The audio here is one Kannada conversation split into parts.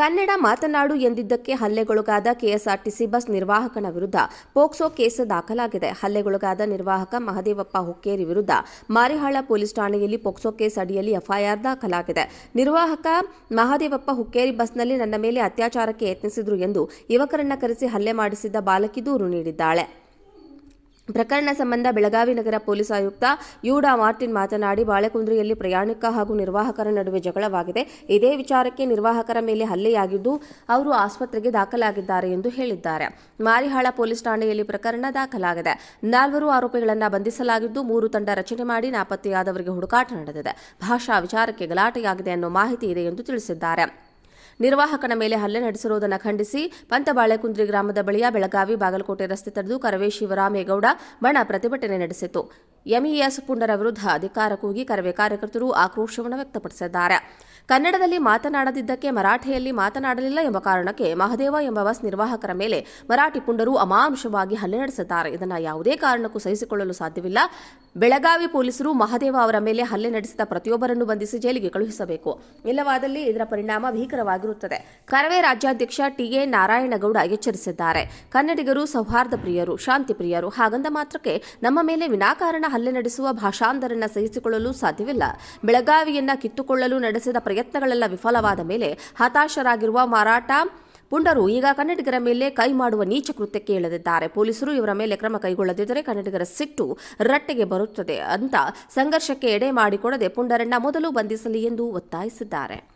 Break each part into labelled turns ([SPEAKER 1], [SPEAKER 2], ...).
[SPEAKER 1] ಕನ್ನಡ ಮಾತನಾಡು ಎಂದಿದ್ದಕ್ಕೆ ಹಲ್ಲೆಗೊಳಗಾದ ಕೆಎಸ್ಆರ್ಟಿಸಿ ಬಸ್ ನಿರ್ವಾಹಕನ ವಿರುದ್ಧ ಪೋಕ್ಸೋ ಕೇಸ್ ದಾಖಲಾಗಿದೆ. ಹಲ್ಲೆಗೊಳಗಾದ ನಿರ್ವಾಹಕ ಮಹದೇವಪ್ಪ ಹುಕ್ಕೇರಿ ವಿರುದ್ಧ ಮಾರಿಹಾಳ ಪೊಲೀಸ್ ಠಾಣೆಯಲ್ಲಿ ಪೋಕ್ಸೋ ಕೇಸ್ ಅಡಿಯಲ್ಲಿ ಎಫ್ಐಆರ್ ದಾಖಲಾಗಿದೆ. ನಿರ್ವಾಹಕ ಮಹದೇವಪ್ಪ ಹುಕ್ಕೇರಿ ಬಸ್ನಲ್ಲಿ ನನ್ನ ಮೇಲೆ ಅತ್ಯಾಚಾರಕ್ಕೆ ಯತ್ನಿಸಿದ್ರು ಎಂದು ಯುವಕರನ್ನ ಕರೆಸಿ ಹಲ್ಲೆ ಮಾಡಿಸಿದ್ದ ಬಾಲಕಿ ದೂರು ನೀಡಿದ್ದಾಳೆ. ಪ್ರಕರಣ ಸಂಬಂಧ ಬೆಳಗಾವಿ ನಗರ ಪೊಲೀಸ್ ಆಯುಕ್ತ ಯೂಡಾ ಮಾರ್ಟಿನ್ ಮಾತನಾಡಿ, ಬಾಳೆಕುಂದ್ರಿಯಲ್ಲಿ ಪ್ರಯಾಣಿಕ ಹಾಗೂ ನಿರ್ವಾಹಕರ ನಡುವೆ ಜಗಳವಾಗಿದೆ. ಇದೇ ವಿಚಾರಕ್ಕೆ ನಿರ್ವಾಹಕರ ಮೇಲೆ ಹಲ್ಲೆಯಾಗಿದ್ದು, ಅವರು ಆಸ್ಪತ್ರೆಗೆ ದಾಖಲಾಗಿದ್ದಾರೆ ಎಂದು ಹೇಳಿದ್ದಾರೆ. ಮಾರಿಹಾಳ ಪೊಲೀಸ್ ಠಾಣೆಯಲ್ಲಿ ಪ್ರಕರಣ ದಾಖಲಾಗಿದೆ. ನಾಲ್ವರು ಆರೋಪಿಗಳನ್ನು ಬಂಧಿಸಲಾಗಿದ್ದು, ಮೂರು ತಂಡ ರಚನೆ ಮಾಡಿ ನಾಪತ್ತೆಯಾದವರಿಗೆ ಹುಡುಕಾಟ ನಡೆದಿದೆ. ಭಾಷಾ ವಿಚಾರಕ್ಕೆ ಗಲಾಟೆಯಾಗಿದೆ ಅನ್ನೋ ಮಾಹಿತಿ ಇದೆ ಎಂದು ತಿಳಿಸಿದ್ದಾರೆ. ನಿರ್ವಾಹಕನ ಮೇಲೆ ಹಲ್ಲೆ ನಡೆಸಿರುವುದನ್ನು ಖಂಡಿಸಿ ಪಂತಬಾಳೆಕುಂದ್ರಿ ಗ್ರಾಮದ ಬಳಿಯ ಬೆಳಗಾವಿ ಬಾಗಲಕೋಟೆ ರಸ್ತೆ ತಡೆದು ಕರವೇ ಶಿವರಾಮೇಗೌಡ ಬಣ ಪ್ರತಿಭಟನೆ ನಡೆಸಿತು ಎಂಇಎಸ್ ಪುಂಡರ ವಿರುದ್ಧ ಅಧಿಕಾರ ಕೂಗಿ ಕರವೇ ಕಾರ್ಯಕರ್ತರು ಆಕ್ರೋಶವನ್ನು ವ್ಯಕ್ತಪಡಿಸಿದ್ದಾರೆ. ಕನ್ನಡದಲ್ಲಿ ಮಾತನಾಡದಿದ್ದಕ್ಕೆ ಮರಾಠಿಯಲ್ಲಿ ಮಾತನಾಡಲಿಲ್ಲ ಎಂಬ ಕಾರಣಕ್ಕೆ ಮಹದೇವ ಎಂಬ ಬಸ್ ನಿರ್ವಾಹಕರ ಮೇಲೆ ಮರಾಠಿ ಪುಂಡರು ಅಮಾಂಶವಾಗಿ ಹಲ್ಲೆ ನಡೆಸಿದ್ದಾರೆ. ಇದನ್ನು ಯಾವುದೇ ಕಾರಣಕ್ಕೂ ಸಹಿಸಿಕೊಳ್ಳಲು ಸಾಧ್ಯವಿಲ್ಲ. ಬೆಳಗಾವಿ ಪೊಲೀಸರು ಮಹದೇವ ಅವರ ಮೇಲೆ ಹಲ್ಲೆ ನಡೆಸಿದ ಪ್ರತಿಯೊಬ್ಬರನ್ನು ಬಂಧಿಸಿ ಜೈಲಿಗೆ ಕಳುಹಿಸಬೇಕು. ಇಲ್ಲವಾದಲ್ಲಿ ಇದರ ಪರಿಣಾಮ ಭೀಕರವಾಗಿರುತ್ತದೆ. ಕರವೇ ರಾಜ್ಯಾಧ್ಯಕ್ಷ ಟಿಎ ನಾರಾಯಣಗೌಡ ಎಚ್ಚರಿಸಿದ್ದಾರೆ. ಕನ್ನಡಿಗರು, ಸೌಹಾರ್ದ ಪ್ರಿಯರು, ಶಾಂತಿ ಪ್ರಿಯರು, ಹಾಗಂದ ಮಾತ್ರಕ್ಕೆ ನಮ್ಮ ಮೇಲೆ ವಿನಾಕಾರಣ ಹಲ್ಲೆ ನಡೆಸುವ ಭಾಷಾಂತರನ್ನ ಸಹಿಸಿಕೊಳ್ಳಲು ಸಾಧ್ಯವಿಲ್ಲ. ಬೆಳಗಾವಿಯನ್ನ ಕಿತ್ತುಕೊಳ್ಳಲು ನಡೆಸಿದ ಪ್ರಯತ್ನಗಳೆಲ್ಲ ವಿಫಲವಾದ ಮೇಲೆ ಹತಾಶರಾಗಿರುವ ಮಾರಾಟ ಪುಂಡರು ಈಗ ಕನ್ನಡಿಗರ ಮೇಲೆ ಕೈ ಮಾಡುವ ನೀಚ ಕೃತ್ಯಕ್ಕೆ ಇಳಿದಿದ್ದಾರೆ. ಪೊಲೀಸರು ಇವರ ಮೇಲೆ ಕ್ರಮ ಕೈಗೊಳ್ಳದಿದ್ದರೆ ಕನ್ನಡಿಗರ ಸಿಟ್ಟು ರಟ್ಟೆಗೆ ಬರುತ್ತದೆ ಅಂತ ಸಂಘರ್ಷಕ್ಕೆ ಎಡೆ ಮಾಡಿಕೊಡದೆ ಪುಂಡರನ್ನ ಮೊದಲು ಬಂಧಿಸಲಿ ಎಂದು ಒತ್ತಾಯಿಸಿದ್ದಾರೆ.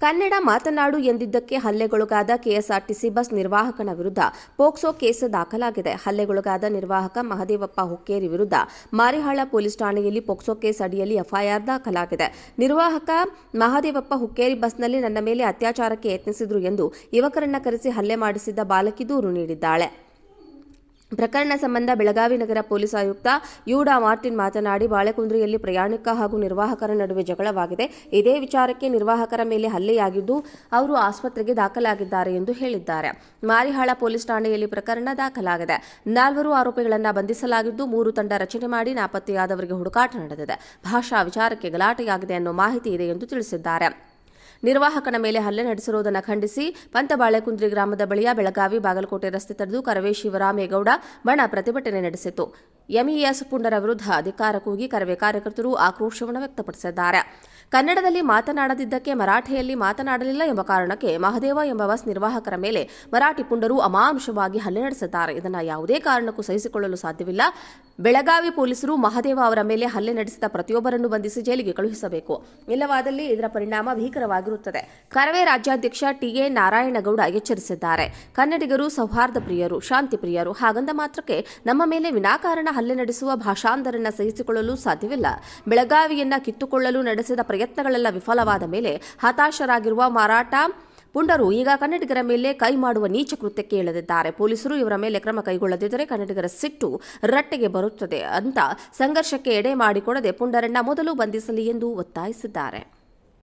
[SPEAKER 1] ಕನ್ನಡ ಮಾತನಾಡು ಎಂದಿದ್ದಕ್ಕೆ ಹಲ್ಲೆಗೊಳಗಾದ ಕೆಎಸ್ಆರ್ಟಿಸಿ ಬಸ್ ನಿರ್ವಾಹಕನ ವಿರುದ್ಧ ಪೋಕ್ಸೋ ಕೇಸ್ ದಾಖಲಾಗಿದೆ. ಹಲ್ಲೆಗೊಳಗಾದ ನಿರ್ವಾಹಕ ಮಹದೇವಪ್ಪ ಹುಕ್ಕೇರಿ ವಿರುದ್ಧ ಮಾರಿಹಾಳ ಪೊಲೀಸ್ ಠಾಣೆಯಲ್ಲಿ ಪೋಕ್ಸೋ ಕೇಸ್ ಅಡಿಯಲ್ಲಿ ಎಫ್ಐಆರ್ ದಾಖಲಾಗಿದೆ. ನಿರ್ವಾಹಕ ಮಹದೇವಪ್ಪ ಹುಕ್ಕೇರಿ ಬಸ್ನಲ್ಲಿ ನನ್ನ ಮೇಲೆ ಅತ್ಯಾಚಾರಕ್ಕೆ ಯತ್ನಿಸಿದ್ರು ಎಂದು ಯುವಕರನ್ನ ಕರೆಸಿ ಹಲ್ಲೆ ಮಾಡಿಸಿದ್ದ ಬಾಲಕಿ ದೂರು ನೀಡಿದ್ದಾಳೆ. ಪ್ರಕರಣ ಸಂಬಂಧ ಬೆಳಗಾವಿ ನಗರ ಪೊಲೀಸ್ ಆಯುಕ್ತ ಯೂಡಾ ಮಾರ್ಟಿನ್ ಮಾತನಾಡಿ, ಬಾಳೆಕುಂದ್ರಿಯಲ್ಲಿ ಪ್ರಯಾಣಿಕ ಹಾಗೂ ನಿರ್ವಾಹಕರ ನಡುವೆ ಜಗಳವಾಗಿದೆ. ಇದೇ ವಿಚಾರಕ್ಕೆ ನಿರ್ವಾಹಕರ ಮೇಲೆ ಹಲ್ಲೆಯಾಗಿದ್ದು, ಅವರು ಆಸ್ಪತ್ರೆಗೆ ದಾಖಲಾಗಿದ್ದಾರೆ ಎಂದು ಹೇಳಿದ್ದಾರೆ. ಮಾರಿಹಾಳ ಪೊಲೀಸ್ ಠಾಣೆಯಲ್ಲಿ ಪ್ರಕರಣ ದಾಖಲಾಗಿದೆ. ನಾಲ್ವರು ಆರೋಪಿಗಳನ್ನು ಬಂಧಿಸಲಾಗಿದ್ದು, ಮೂರು ತಂಡ ರಚನೆ ಮಾಡಿ ನಾಪತ್ತೆಯಾದವರಿಗೆ ಹುಡುಕಾಟ ನಡೆದಿದೆ. ಭಾಷಾ ವಿಚಾರಕ್ಕೆ ಗಲಾಟೆಯಾಗಿದೆ ಅನ್ನೋ ಮಾಹಿತಿ ಇದೆ ಎಂದು ತಿಳಿಸಿದ್ದಾರೆ. ನಿರ್ವಾಹಕನ ಮೇಲೆ ಹಲ್ಲೆ ನಡೆಸಿರುವುದನ್ನು ಖಂಡಿಸಿ ಪಂತಬಾಳೆಕುಂದ್ರಿ ಗ್ರಾಮದ ಬಳಿಯ ಬೆಳಗಾವಿ ಬಾಗಲಕೋಟೆ ರಸ್ತೆ ತಡೆದು ಕರವೇ ಶಿವರಾಮೇಗೌಡ ಬಣ ಪ್ರತಿಭಟನೆ ನಡೆಸಿತು ಎಂಇಎಸ್ ಪುಂಡರ ವಿರುದ್ಧ ಅಧಿಕಾರ ಕೂಗಿ ಕರವೇ ಕಾರ್ಯಕರ್ತರು ಆಕ್ರೋಶವನ್ನು ವ್ಯಕ್ತಪಡಿಸಿದ್ದಾರೆ. ಕನ್ನಡದಲ್ಲಿ ಮಾತನಾಡದಿದ್ದಕ್ಕೆ ಮರಾಠಿಯಲ್ಲಿ ಮಾತನಾಡಲಿಲ್ಲ ಎಂಬ ಕಾರಣಕ್ಕೆ ಮಹದೇವ ಎಂಬ ಬಸ್ ನಿರ್ವಾಹಕರ ಮೇಲೆ ಮರಾಠಿ ಪುಂಡರು ಅಮಾಂಶವಾಗಿ ಹಲ್ಲೆ ನಡೆಸುತ್ತಾರೆ ಇದನ್ನು ಯಾವುದೇ ಕಾರಣಕ್ಕೂ ಸಹಿಸಿಕೊಳ್ಳಲು ಸಾಧ್ಯವಿಲ್ಲ. ಬೆಳಗಾವಿ ಪೊಲೀಸರು ಮಹದೇವ ಅವರ ಮೇಲೆ ಹಲ್ಲೆ ನಡೆಸಿದ ಪ್ರತಿಯೊಬ್ಬರನ್ನು ಬಂಧಿಸಿ ಜೈಲಿಗೆ ಕಳುಹಿಸಬೇಕು. ಇಲ್ಲವಾದಲ್ಲಿ ಇದರ ಪರಿಣಾಮ ಭೀಕರವಾಗಿರುತ್ತದೆ. ಕರವೇ ರಾಜ್ಯಾಧ್ಯಕ್ಷ ಟಿಎ ನಾರಾಯಣಗೌಡ ಎಚ್ಚರಿಸಿದ್ದಾರೆ. ಕನ್ನಡಿಗರು ಸೌಹಾರ್ದ ಪ್ರಿಯರು, ಶಾಂತಿ ಪ್ರಿಯರು, ಹಾಗಂದ ಮಾತ್ರಕ್ಕೆ ನಮ್ಮ ಮೇಲೆ ವಿನಾಕಾರಣ ಹಲ್ಲೆ ನಡೆಸುವ ಭಾಷಾಂತರನ್ನ ಸಹಿಸಿಕೊಳ್ಳಲು ಸಾಧ್ಯವಿಲ್ಲ. ಬೆಳಗಾವಿಯನ್ನ ಕಿತ್ತುಕೊಳ್ಳಲು ನಡೆಸಿದ ಪ್ರಯತ್ನಗಳೆಲ್ಲ ವಿಫಲವಾದ ಮೇಲೆ ಹತಾಶರಾಗಿರುವ ಮಾರಾಟ ಪುಂಡರು ಈಗ ಕನ್ನಡಿಗರ ಮೇಲೆ ಕೈ ಮಾಡುವ ನೀಚ ಕೃತ್ಯಕ್ಕೆ ಇಳಿದಿದ್ದಾರೆ. ಪೊಲೀಸರು ಇವರ ಮೇಲೆ ಕ್ರಮ ಕೈಗೊಳ್ಳದಿದ್ದರೆ ಕನ್ನಡಿಗರ ಸಿಟ್ಟು ರಟ್ಟೆಗೆ ಬರುತ್ತದೆ ಅಂತ ಸಂಘರ್ಷಕ್ಕೆ ಎಡೆ ಮಾಡಿಕೊಡದೆ ಪುಂಡರನ್ನ ಮೊದಲು ಬಂಧಿಸಲಿ ಎಂದು ಒತ್ತಾಯಿಸಿದ್ದಾರೆ.